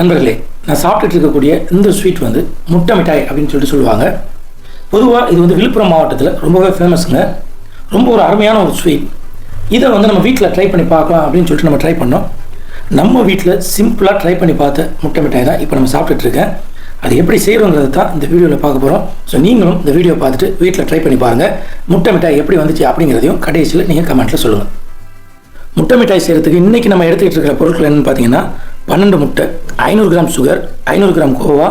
நண்பர்களே நான் சாப்பிட்டுட்டு இருக்கக்கூடிய இந்த ஸ்வீட் வந்து முட்டை மிட்டாய் அப்படின்னு சொல்லிட்டு சொல்லுவாங்க. பொதுவாக இது வந்து விழுப்புரம் மாவட்டத்தில் ரொம்பவே ஃபேமஸுங்க ரொம்ப ஒரு அருமையான ஒரு ஸ்வீட் இதை வந்து நம்ம வீட்டில் ட்ரை பண்ணி பார்க்கலாம் அப்படின்னு சொல்லிட்டு நம்ம ட்ரை பண்ணோம். நம்ம வீட்டில் சிம்பிளாக ட்ரை பண்ணி பார்த்த முட்டை மிட்டாய் தான் இப்போ நம்ம சாப்பிட்டுட்டு இருக்கேன். அது எப்படி செய்கிறோங்கிறது தான் இந்த வீடியோவில் பார்க்க போகிறோம் ஸோ நீங்களும் இந்த வீடியோ பார்த்துட்டு வீட்டில் ட்ரை பண்ணி பாருங்கள் முட்டை மிட்டாய் எப்படி வந்துச்சு அப்படிங்கிறதையும் கடைசியில் நீங்கள் கமெண்ட்டில் சொல்லுங்கள் முட்டை மிட்டாய் செய்கிறதுக்கு இன்றைக்கி நம்ம எடுத்துக்கிட்டு இருக்கிற பொருட்கள் என்னென்னு பார்த்தீங்கன்னா பன்னெண்டு முட்டை ஐநூறு கிராம் சுகர் ஐநூறு கிராம் கோவா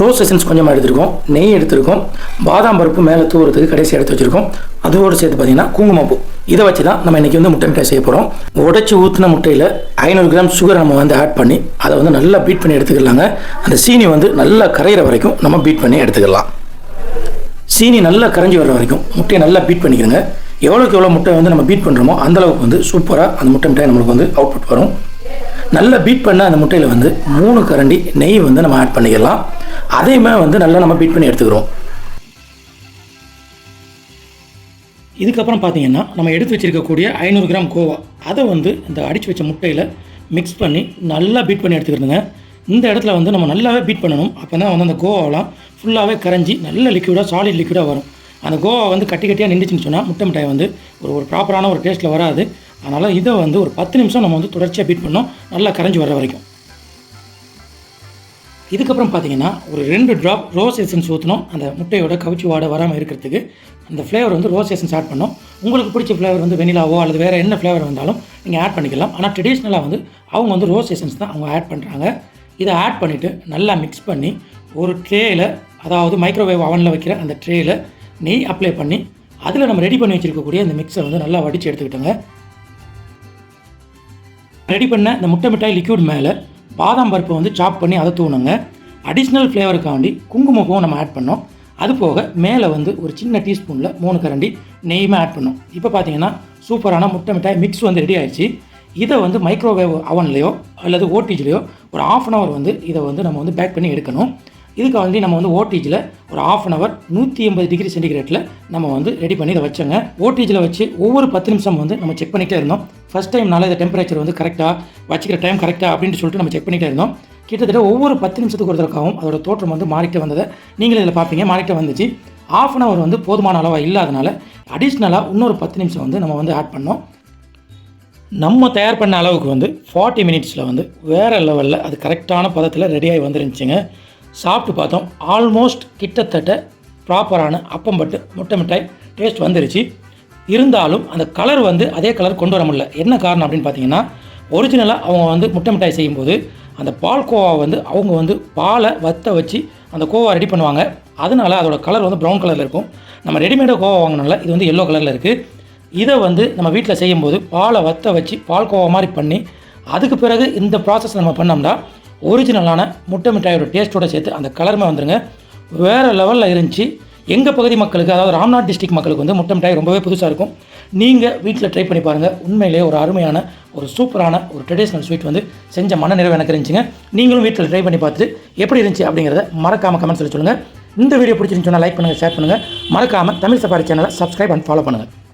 ரோஸ் எசன்ஸ் கொஞ்சமாக எடுத்திருக்கோம் நெய் எடுத்திருக்கோம் பாதாம் பருப்பு மேலே தூவுறதுக்கு கடைசி எடுத்து வச்சுருக்கோம். அதோடு சேர்த்து பார்த்தீங்கன்னா குங்குமப்பூ. இதை வச்சு தான் நம்ம இன்றைக்கி வந்து முட்டை மிட்டாய் செய்ய போகிறோம் உடைச்சி ஊற்றின முட்டையில் ஐநூறு கிராம் சுகர் நம்ம வந்து ஆட் பண்ணி அதை வந்து நல்லா பீட் பண்ணி எடுத்துக்கலாங்க. அந்த சீனி வந்து நல்லா கரையிற வரைக்கும் நம்ம பீட் பண்ணி எடுத்துக்கலாம். சீனி நல்லா கரைஞ்சி வர்ற வரைக்கும் முட்டையை நல்லா பீட் பண்ணிக்கிறோங்க எவ்வளோக்கு எவ்வளோ முட்டை வந்து நம்ம பீட் பண்ணுறோமோ அந்தளவுக்கு வந்து சூப்பராக அந்த முட்டை மிட்டாய் நம்மளுக்கு வந்து அவுட்புட் வரும். நல்லா பீட் பண்ண அந்த முட்டையில் வந்து மூணு கரண்டி நெய் வந்து நம்ம ஆட் பண்ணிக்கலாம் அதையுமே வந்து நல்லா நம்ம பீட் பண்ணி எடுத்துக்கிறோம். இதுக்கப்புறம் பார்த்தீங்கன்னா நம்ம எடுத்து வச்சுருக்கக்கூடிய ஐநூறு கிராம் கோவா அதை வந்து இந்த அடித்து வச்ச முட்டையில் மிக்ஸ் பண்ணி நல்லா பீட் பண்ணி எடுத்துக்கிறதுங்க. இந்த இடத்துல வந்து நம்ம நல்லாவே பீட் பண்ணணும். அப்போ தான் வந்து அந்த கோவாலாம் ஃபுல்லாகவே கரைஞ்சி நல்ல லிக்விடாக சாலிட் லிக்விடாக வரும். அந்த கோவா வந்து கட்டி கட்டியாக நின்றுச்சுன்னு சொன்னால் முட்டை மிட்டாய் வந்து ஒரு ஒரு ப்ராப்பரான ஒரு டேஸ்ட்டில் வராது. அதனால் இதை வந்து ஒரு பத்து நிமிஷம் நம்ம வந்து தொடர்ச்சியாக பீட் பண்ணோம். நல்லா கரைஞ்சி வர வரைக்கும். இதுக்கப்புறம் பார்த்தீங்கன்னா ஒரு ரெண்டு ட்ராப் ரோஸ் எசன்ஸ் ஊற்றணும் அந்த முட்டையோட கவிச்சி வாடை வராமல் இருக்கிறதுக்கு அந்த ஃப்ளேவர் வந்து ரோஸ் எசன்ஸ் ஆட் பண்ணோம். உங்களுக்கு பிடிச்ச ஃப்ளேவர் வந்து வெனிலாவோ அல்லது வேறு என்ன ஃப்ளேவர் வந்தாலும் நீங்கள் ஆட் பண்ணிக்கலாம். ஆனால் ட்ரெடிஷ்னலாக வந்து அவங்க வந்து ரோஸ் எசன்ஸ் தான் அவங்க ஆட் பண்ணுறாங்க இதை ஆட் பண்ணிவிட்டு நல்லா மிக்ஸ் பண்ணி ஒரு ட்ரேயில் அதாவது மைக்ரோவேவ் அவனில் வைக்கிற அந்த ட்ரேயில் நெய் அப்ளை பண்ணி அதில் நம்ம ரெடி பண்ணி வச்சுருக்கக்கூடிய இந்த மிக்ஸை வந்து நல்லா வடித்து எடுத்துக்கிட்டோங்க. ரெடி பண்ண இந்த முட்டை மிட்டாய் லிக்யூட் மேலே பாதாம் பருப்பை வந்து சாப் பண்ணி அதை தூணுங்க. அடிஷ்னல் ஃப்ளேவருக்காண்டி குங்குமப்பூவும் நம்ம ஆட் பண்ணோம். அது போக மேலே வந்து ஒரு சின்ன டீஸ்பூனில் மூணு கரண்டி நெய்யுமே ஆட் பண்ணோம். இப்போ பார்த்தீங்கன்னா சூப்பரான முட்டை மிட்டாய் மிக்ஸ் வந்து ரெடி ஆயிடுச்சு. இதை வந்து மைக்ரோவேவ் அவன்லேயோ அல்லது ஓட்டிஜ்லேயோ ஒரு ஆஃப் அன் ஹவர் வந்து இதை வந்து நம்ம வந்து பேக் பண்ணி எடுக்கணும். இதுக்கு ஆல்ரெடி நம்ம வந்து ஓடிஜியில் ஒரு ஆஃப் அன் அவர் நூற்றி எண்பது டிகிரி சென்டிகிரேட்டில் நம்ம வந்து ரெடி பண்ணி இதை வச்சோங்க. ஓடிஜியில் வச்சு ஒவ்வொரு பத்து நிமிஷம் வந்து நம்ம செக் பண்ணிகிட்டே இருந்தோம். ஃபஸ்ட் டைம்னால இந்த டெம்பரேச்சர் வந்து கரெக்டாக வச்சுக்கிற டைம் கரெக்டாக அப்படின்னு சொல்லிட்டு நம்ம செக் பண்ணிகிட்டே இருந்தோம். கிட்டத்தட்ட ஒவ்வொரு பத்து நிமிஷத்துக்கு ஒரு தடவைக்காகவும் அதோட தோற்றம் வந்து மாறிக்கிட்டே வந்ததை நீங்களும் இதில் பார்ப்பீங்க மாறிட்டு வந்துச்சு. ஆஃப் அன் அவர் வந்து போதுமான அளவாக இல்லாதனால அடிஷ்னலாக இன்னொரு பத்து நிமிஷம் வந்து நம்ம வந்து ஆட் பண்ணோம். நம்ம தயார் பண்ண அளவுக்கு வந்து ஃபார்ட்டி மினிட்ஸில் வந்து வேறு லெவலில் அது கரெக்டான பதத்தில் ரெடியாகி வந்துருந்துச்சுங்க. சாப்பிட்டு பார்த்தோம். ஆல்மோஸ்ட் கிட்டத்தட்ட ப்ராப்பரான அப்பம்பட்டு முட்டை மிட்டாய் டேஸ்ட் வந்துருச்சு. இருந்தாலும் அந்த கலர் வந்து அதே கலர் கொண்டு வர முடியல. என்ன காரணம் அப்படின்னு பார்த்தீங்கன்னா ஒரிஜினலாக அவங்க வந்து முட்டை மிட்டாய் செய்யும்போது அந்த பால் கோவா வந்து அவங்க வந்து பாலை வத்த வச்சு அந்த கோவா ரெடி பண்ணுவாங்க. அதனால அதோட கலர் வந்து ப்ரௌன் கலரில் இருக்கும். நம்ம ரெடிமேடாக கோவா வாங்கினால இது வந்து எல்லோ கலரில் இருக்குது இதை வந்து நம்ம வீட்டில் செய்யும்போது பாலை வத்த வச்சு பால் கோவா மாதிரி பண்ணி அதுக்கு பிறகு இந்த ப்ராசஸ் நம்ம பண்ணோம்னா ஒரிஜினலான முட்டை மிட்டாயோட டேஸ்ட்டோடு சேர்த்து அந்த கலருமே வந்துருங்க. வேறு லெவலில் இருந்துச்சு. எங்கள் பகுதி மக்களுக்கு அதாவது ராம்நாத் டிஸ்ட்ரிக்ட் மக்களுக்கு வந்து முட்டை மிட்டாய் ரொம்பவே புதுசாக இருக்கும். நீங்கள் வீட்டில் ட்ரை பண்ணி பாருங்கள் உண்மையிலேயே ஒரு அருமையான ஒரு சூப்பரான ஒரு ட்ரெடிஷ்னல் ஸ்வீட் வந்து செஞ்ச மன நிறைவு எனக்கு இருந்துச்சுங்க. நீங்களும் வீட்டில் ட்ரை பண்ணி பார்த்துட்டு எப்படி இருந்துச்சு அப்படிங்கிறத மறக்காமல் கமெண்ட் சொல்லி சொல்லுங்கள் இந்த வீடியோ பிடிச்சிருந்துச்சுன்னா லைக் பண்ணுங்கள் ஷேர் பண்ணுங்கள் மறக்காமல் தமிழ் சஃபாரி சேனலை சப்ஸ்கிரைப் அண்ட் ஃபாலோ பண்ணுங்கள்